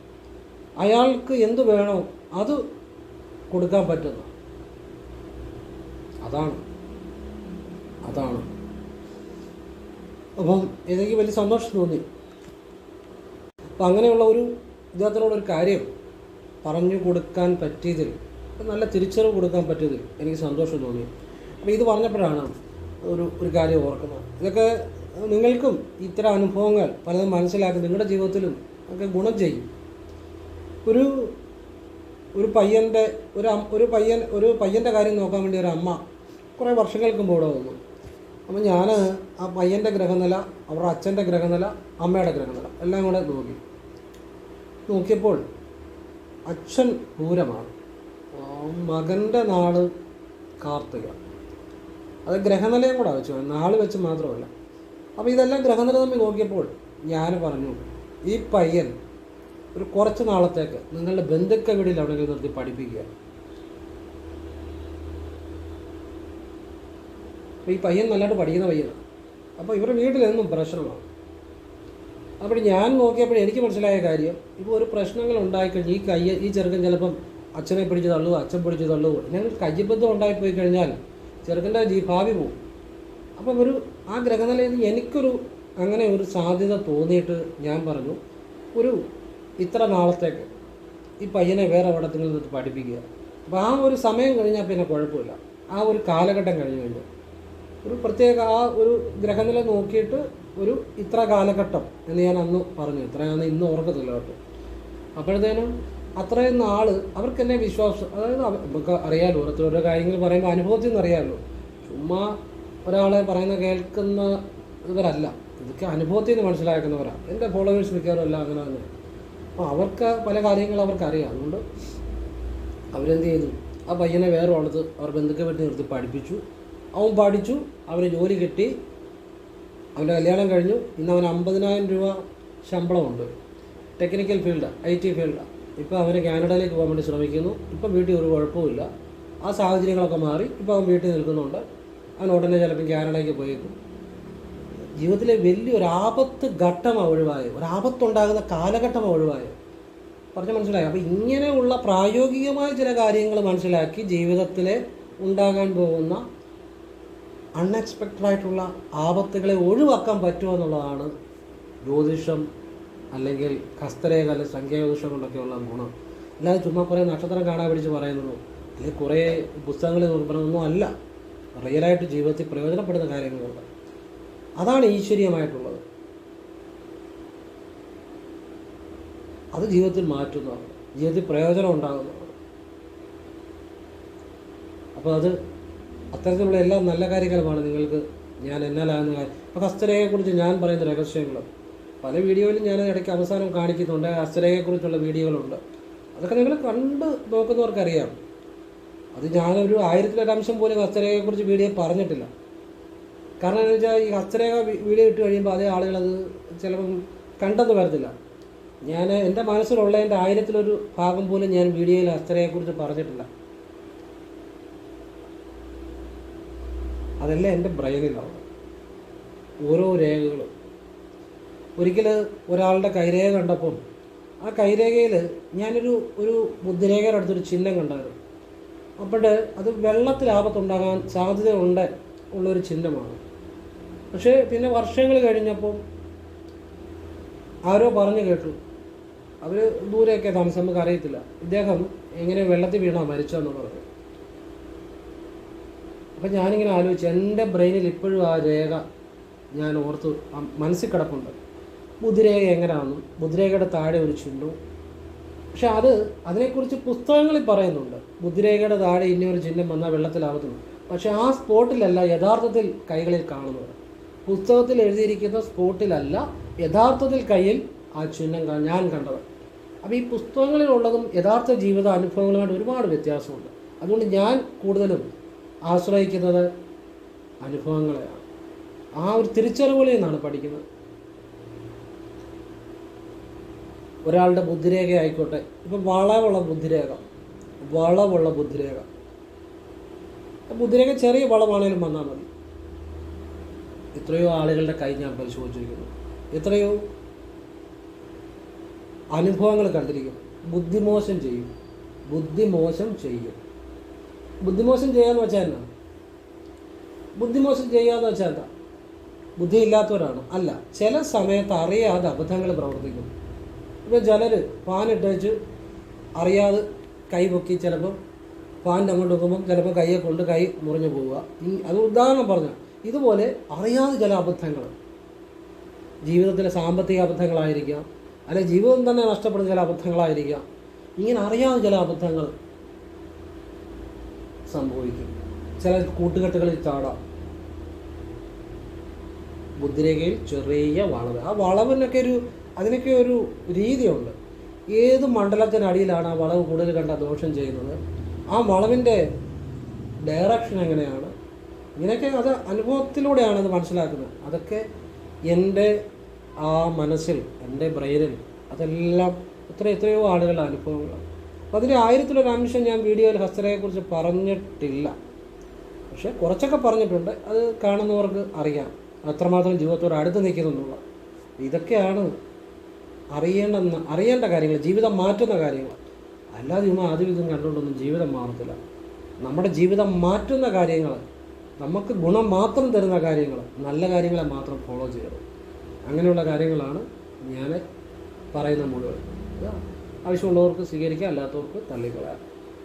അയാൾക്ക് എന്ത് വേണോ അത് കൊടുക്കാൻ പറ്റുന്നു. അതാണ്. അതാണ്. അപ്പം എനിക്ക് വലിയ സന്തോഷം തോന്നി. അപ്പം അങ്ങനെയുള്ള ഒരു ഇദ്ദേഹത്തിനോടൊരു കാര്യം പറഞ്ഞു കൊടുക്കാൻ പറ്റിയതിൽ നല്ല തിരിച്ചറിവ് കൊടുക്കാൻ പറ്റിയതിൽ എനിക്ക് സന്തോഷം തോന്നി. അപ്പോൾ ഇത് പറഞ്ഞപ്പോഴാണ് ഒരു ഒരു കാര്യം ഓർക്കുന്നത്. ഇതൊക്കെ നിങ്ങൾക്കും ഇത്തരം അനുഭവങ്ങൾ പലതും മനസ്സിലാക്കി നിങ്ങളുടെ ജീവിതത്തിലും ഒക്കെ ഗുണം ചെയ്യും. ഒരു ഒരു പയ്യന്റെ ഒരു ഒരു പയ്യൻ ഒരു പയ്യന്റെ കാര്യം നോക്കാൻ വേണ്ടി ഒരു അമ്മ കുറേ വർഷങ്ങൾക്ക് മുമ്പ് ഇവിടെ വന്നു. അപ്പം ഞാൻ ആ പയ്യന്റെ ഗ്രഹനില അവരുടെ അച്ഛന്റെ ഗ്രഹനില അമ്മയുടെ ഗ്രഹനില എല്ലാം കൂടെ നോക്കി. നോക്കിയപ്പോൾ അച്ഛൻ പൂരമാണ് മകന്റെ നാൾ കാർത്തിക. അത് ഗ്രഹനിലയും കൂടെ വെച്ചു. നാൾ വെച്ച് മാത്രമല്ല. അപ്പോൾ ഇതെല്ലാം ഗ്രഹനില തമ്മിൽ നോക്കിയപ്പോൾ ഞാൻ പറഞ്ഞു ഈ പയ്യൻ ഒരു കുറച്ച് നാളത്തേക്ക് നിങ്ങളുടെ ബന്ധുക്ക വീടിൽ എവിടെയെങ്കിലും നിർത്തി പഠിപ്പിക്കുക. അപ്പോൾ ഈ പയ്യൻ നല്ലതായിട്ട് പഠിക്കുന്ന പയ്യനാണ് അപ്പോൾ ഇവരുടെ വീട്ടിലെന്നും പ്രശ്നമാണ്. അപ്പോൾ ഞാൻ നോക്കിയപ്പോൾ എനിക്ക് മനസ്സിലായ കാര്യം ഇപ്പോൾ ഒരു പ്രശ്നങ്ങൾ ഉണ്ടായിക്കഴിഞ്ഞ് ഈ കയ്യ ഈ ചെറുക്കൻ ചിലപ്പം അച്ഛനെ പിടിച്ച് തള്ളുക അച്ഛൻ പിടിച്ച് തള്ളുക ഇങ്ങനെ ഒരു കയ്യബദ്ധം ഉണ്ടായിപ്പോയി കഴിഞ്ഞാൽ ചെറുക്കന്റെ ജീ ഭാവി പോവും. അപ്പം ഒരു ആ ഗ്രഹനിലയിൽ എനിക്കൊരു അങ്ങനെ ഒരു സാധ്യത തോന്നിയിട്ട് ഞാൻ പറഞ്ഞു ഒരു ഇത്ര നാളത്തേക്ക് ഈ പയ്യനെ വേറെ എവിടത്തെങ്കിലും നിന്നിട്ട് പഠിപ്പിക്കുക. അപ്പോൾ ആ ഒരു സമയം കഴിഞ്ഞാൽ പിന്നെ കുഴപ്പമില്ല. ആ ഒരു കാലഘട്ടം കഴിഞ്ഞ് കഴിഞ്ഞു. ഒരു പ്രത്യേക ആ ഒരു ഗ്രഹനില നോക്കിയിട്ട് ഒരു ഇത്ര കാലഘട്ടം എന്ന് ഞാൻ അന്ന് പറഞ്ഞു. ഇത്രയാണെന്ന് ഇന്ന് ഓർക്കത്തില്ല കേട്ടോ. അപ്പോഴത്തേനും അത്രയും നാൾ അവർക്ക് എന്നെ വിശ്വാസം അതായത് നമുക്ക് നമുക്ക് അറിയാലോ ഓരോ കാര്യങ്ങൾ പറയുമ്പോൾ അനുഭവത്തിൽ നിന്ന് അറിയാമല്ലോ ചുമ്മാ ഒരാളെ പറയുന്ന കേൾക്കുന്ന ഇവരല്ല. ഇതൊക്കെ അനുഭവത്തിൽ നിന്ന് മനസ്സിലാക്കുന്നവരാണ് എന്റെ ഫോളോവേഴ്സ് മിക്കവാറും എല്ലാം അങ്ങനെ തന്നെ അപ്പോൾ അവർക്ക് പല കാര്യങ്ങൾ അവർക്കറിയാം. അതുകൊണ്ട് അവരെന്ത് ചെയ്തു? ആ പയ്യനെ വേറെ ഉള്ളത് അവർ ബന്ധുക്കെ വീട്ടിൽ നിർത്തി പഠിപ്പിച്ചു. അവൻ പഠിച്ചു. അവന് ജോലി കിട്ടി. അവന്റെ കല്യാണം കഴിഞ്ഞു. ഇന്ന് അവൻ അമ്പതിനായിരം രൂപ ശമ്പളമുണ്ട്. Technical field I T field ഇപ്പോൾ അവന് കാനഡയിലേക്ക് പോകാൻ വേണ്ടി ശ്രമിക്കുന്നു. ഇപ്പം വീട്ടിൽ ഒരു കുഴപ്പമില്ല ആ സാഹചര്യങ്ങളൊക്കെ മാറി. ഇപ്പോൾ അവൻ വീട്ടിൽ നിൽക്കുന്നുണ്ട്. അവൻ ഉടനെ ചിലപ്പോൾ കാനഡയ്ക്ക് പോയേക്കും. ജീവിതത്തിലെ വലിയൊരു ആപത്ത് ഘട്ടമാണ് ഒഴിവായത്. ഒരു ആപത്തുണ്ടാകുന്ന കാലഘട്ടമാണ് ഒഴിവായത്. പറഞ്ഞ് മനസ്സിലായി? അപ്പോൾ ഇങ്ങനെയുള്ള പ്രായോഗികമായ ചില കാര്യങ്ങൾ മനസ്സിലാക്കി ജീവിതത്തിൽ ഉണ്ടാകാൻ പോകുന്ന അൺഎക്സ്പെക്റ്റഡ് ആയിട്ടുള്ള ആപത്തുകളെ ഒഴിവാക്കാൻ പറ്റുമോ എന്നുള്ളതാണ് ജ്യോതിഷം അല്ലെങ്കിൽ ഹസ്തരേഖ അല്ലെങ്കിൽ സംഖ്യാജ്യോതിഷം കൊണ്ടൊക്കെയുള്ള ഗുണം. അല്ലാതെ ചുമ്മാ കുറേ നക്ഷത്രം കാണാൻ പിടിച്ച് പറയുന്നതോ അല്ലെങ്കിൽ കുറേ പുസ്തകങ്ങളിൽ നോക്കുന്നതൊന്നും അല്ല. റിയലായിട്ട് ജീവിതത്തിൽ പ്രയോജനപ്പെടുന്ന കാര്യങ്ങളുണ്ട്. അതാണ് ഈശ്വരീയമായിട്ടുള്ളത്. അത് ജീവിതത്തിൽ മാറ്റുന്നതാണ്. ജീവിതത്തിൽ പ്രയോജനം ഉണ്ടാകുന്നതാണ്. അപ്പോൾ അത് അത്തരത്തിലുള്ള എല്ലാ നല്ല കാര്യങ്ങളുമാണ് നിങ്ങൾക്ക് ഞാൻ എന്നാലാകുന്ന കാര്യം ഇപ്പോൾ ഹസ്തരേഖയെക്കുറിച്ച് ഞാൻ പറയുന്ന രഹസ്യങ്ങൾ. പല വീഡിയോയിലും ഞാൻ ഇടയ്ക്ക് അവസാനം കാണിക്കുന്നുണ്ട്. ഹസ്തരേഖയെക്കുറിച്ചുള്ള വീഡിയോകളുണ്ട്. അതൊക്കെ നിങ്ങൾ കണ്ട് നോക്കുന്നവർക്കറിയാം. അത് ഞാനൊരു ആയിരത്തിലൊരംശം പോലും ഹസ്തരേഖയെക്കുറിച്ച് വീഡിയോ പറഞ്ഞിട്ടില്ല. കാരണം എന്ന് വെച്ചാൽ ഈ ഹസ്തരേഖ വീഡിയോ ഇട്ട് കഴിയുമ്പോൾ അതേ ആളുകളത് ചിലപ്പം കണ്ടെന്ന് വരത്തില്ല. ഞാൻ എന്റെ മനസ്സിലുള്ള എന്റെ ആയിരത്തിലൊരു ഭാഗം പോലും ഞാൻ വീഡിയോയിൽ ഹസ്തരേഖയെക്കുറിച്ച് പറഞ്ഞിട്ടില്ല. അതെല്ലാം എന്റെ ബ്രെയിനിലാണ് ഓരോ രേഖകളും. ഒരിക്കൽ ഒരാളുടെ കൈരേഖ കണ്ടപ്പം ആ കൈരേഖയിൽ ഞാനൊരു ഒരു ബുദ്ധിരേഖയുടെ അടുത്തൊരു ചിഹ്നം കണ്ടായിരുന്നു. അപ്പോൾ അത് വെള്ളത്തിൽ ആപത്തുണ്ടാകാൻ സാധ്യതയുണ്ട് ഉള്ളൊരു ചിഹ്നമാണ്. പക്ഷേ പിന്നെ വർഷങ്ങൾ കഴിഞ്ഞപ്പം ആരോ പറഞ്ഞു കേട്ടു. അവർ ദൂരെയൊക്കെ താമസം നമുക്ക് അറിയത്തില്ല. ഇദ്ദേഹം എങ്ങനെ വെള്ളത്തിൽ വീണാ മരിച്ചെന്ന് പറഞ്ഞു. അപ്പം ഞാനിങ്ങനെ ആലോചിച്ചു എന്റെ ബ്രെയിനിൽ ഇപ്പോഴും ആ രേഖ ഞാൻ ഓർത്ത് മനസ്സിൽ കിടപ്പുണ്ട്. ബുദ്ധിരേഖ എങ്ങനെയാണെന്നും ബുദ്ധിരേഖയുടെ താഴെ ഒരു ചിഹ്നവും. പക്ഷെ അത് അതിനെക്കുറിച്ച് പുസ്തകങ്ങളിൽ പറയുന്നുണ്ട്. ബുദ്ധിരേഖയുടെ താഴെ ഇനിയൊരു ചിഹ്നം വന്നാൽ വെള്ളത്തിലാവത്തുള്ളൂ. പക്ഷെ ആ സ്പോട്ടിലല്ല യഥാർത്ഥത്തിൽ കൈകളിൽ കാണുന്നത്. പുസ്തകത്തിൽ എഴുതിയിരിക്കുന്ന സ്പോട്ടിലല്ല യഥാർത്ഥത്തിൽ കയ്യിൽ ആ ചിഹ്നം ഞാൻ കണ്ടത്. അപ്പോൾ ഈ പുസ്തകങ്ങളിലുള്ളതും യഥാർത്ഥ ജീവിത അനുഭവങ്ങളുമായിട്ട് ഒരുപാട് വ്യത്യാസമുണ്ട്. അതുകൊണ്ട് ഞാൻ കൂടുതലും ആശ്രയിക്കുന്നത് അനുഭവങ്ങളെയാണ്. ആ ഒരു തിരിച്ചറിവുകളിൽ നിന്നാണ് പഠിക്കുന്നത്. ഒരാളുടെ ബുദ്ധിരേഖ ആയിക്കോട്ടെ. ഇപ്പം വളവുള്ള ബുദ്ധിരേഖ. വളവുള്ള ബുദ്ധിരേഖ. ബുദ്ധിരേഖ ചെറിയ വളമാണെങ്കിലും വന്നാൽ മതി. എത്രയോ ആളുകളുടെ കൈ ഞാൻ പരിശോധിച്ചിരിക്കുന്നു. എത്രയോ അനുഭവങ്ങൾ കണ്ടിരിക്കും. ബുദ്ധിമോശം ചെയ്യും. ബുദ്ധിമോശം ചെയ്യും. ബുദ്ധിമോശം ചെയ്യാന്ന് വെച്ചാൽ എന്നാ? ബുദ്ധിമോശം ചെയ്യാന്ന് വെച്ചാൽ എന്താ? ബുദ്ധിയില്ലാത്തവരാണ്. അല്ല ചില സമയത്ത് അറിയാതെ അബദ്ധങ്ങൾ പ്രവർത്തിക്കും. ഇപ്പോൾ ചിലർ പാനിട്ട് വെച്ച് അറിയാതെ കൈ പൊക്കി ചിലപ്പോൾ ഫാനിന്റെ അങ്ങോട്ട് വെക്കുമ്പോൾ ചിലപ്പോൾ കയ്യെ കൊണ്ട് കൈ മുറിഞ്ഞു പോവുക. ഈ- അത് ഉദാഹരണം പറഞ്ഞ ഇതുപോലെ അറിയാതെ ചില അബദ്ധങ്ങൾ. ജീവിതത്തിലെ സാമ്പത്തിക അബദ്ധങ്ങളായിരിക്കാം. അല്ലെങ്കിൽ ജീവിതം തന്നെ നഷ്ടപ്പെടുന്ന ചില അബദ്ധങ്ങളായിരിക്കാം. ഇങ്ങനെ അറിയാതെ ചില അബദ്ധങ്ങൾ സംഭവിക്കും. ചില കൂട്ടുകെട്ടുകളിൽ ചാടാം. ബുദ്ധിരേഖയിൽ ചെറിയ വളവ്. ആ വളവിനൊക്കെ ഒരു അതിനൊക്കെ ഒരു രീതിയുണ്ട്. ഏത് മണ്ഡലത്തിനടിയിലാണ് ആ വളവ് കൂടുതൽ കണ്ട ദോഷം ചെയ്യുന്നത്? ആ വളവിന്റെ ഡയറക്ഷൻ എങ്ങനെയാണ്? ഇങ്ങനെയൊക്കെ അത് അനുഭവത്തിലൂടെയാണ് അത് മനസ്സിലാക്കുന്നത്. അതൊക്കെ എന്റെ ആ മനസ്സിൽ എന്റെ ബ്രെയിനിൽ അതെല്ലാം എത്ര എത്രയോ ആളുകളുടെ അനുഭവങ്ങളാണ്. അപ്പോൾ അതിന്റെ ആയിരത്തിലൊരു അംശം ഞാൻ വീഡിയോയിൽ ഹസ്തരയെക്കുറിച്ച് പറഞ്ഞിട്ടില്ല. പക്ഷേ കുറച്ചൊക്കെ പറഞ്ഞിട്ടുണ്ട്. അത് കാണുന്നവർക്ക് അറിയാം. അത്രമാത്രം ജീവിതത്തോട് അടുത്ത് നിൽക്കുന്നുള്ള ഇതൊക്കെയാണ് അറിയേണ്ടെന്ന് അറിയേണ്ട കാര്യങ്ങൾ ജീവിതം മാറ്റുന്ന കാര്യങ്ങൾ. അല്ലാതെ ഇന്ന് അതും ഇതും കണ്ടുകൊണ്ടൊന്നും ജീവിതം മാറത്തില്ല. നമ്മുടെ ജീവിതം മാറ്റുന്ന കാര്യങ്ങൾ നമുക്ക് ഗുണം മാത്രം തരുന്ന കാര്യങ്ങൾ നല്ല കാര്യങ്ങളെ മാത്രം ഫോളോ ചെയ്യണം. അങ്ങനെയുള്ള കാര്യങ്ങളാണ് ഞാൻ പറയുന്ന മുഴുവൻ. ആവശ്യമുള്ളവർക്ക് സ്വീകരിക്കുക അല്ലാത്തവർക്ക് തള്ളിക്കളയാം.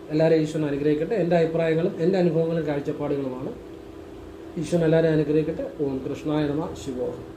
എല്ലാവരെയും ഈശ്വരൻ അനുഗ്രഹിക്കട്ടെ. എന്റെ അഭിപ്രായങ്ങളും എന്റെ അനുഭവങ്ങളും കാഴ്ചപ്പാടുകളുമാണ്. ഈശ്വരൻ എല്ലാവരെയും അനുഗ്രഹിക്കട്ടെ. ഓം കൃഷ്ണായ നമ. ശിവോഹം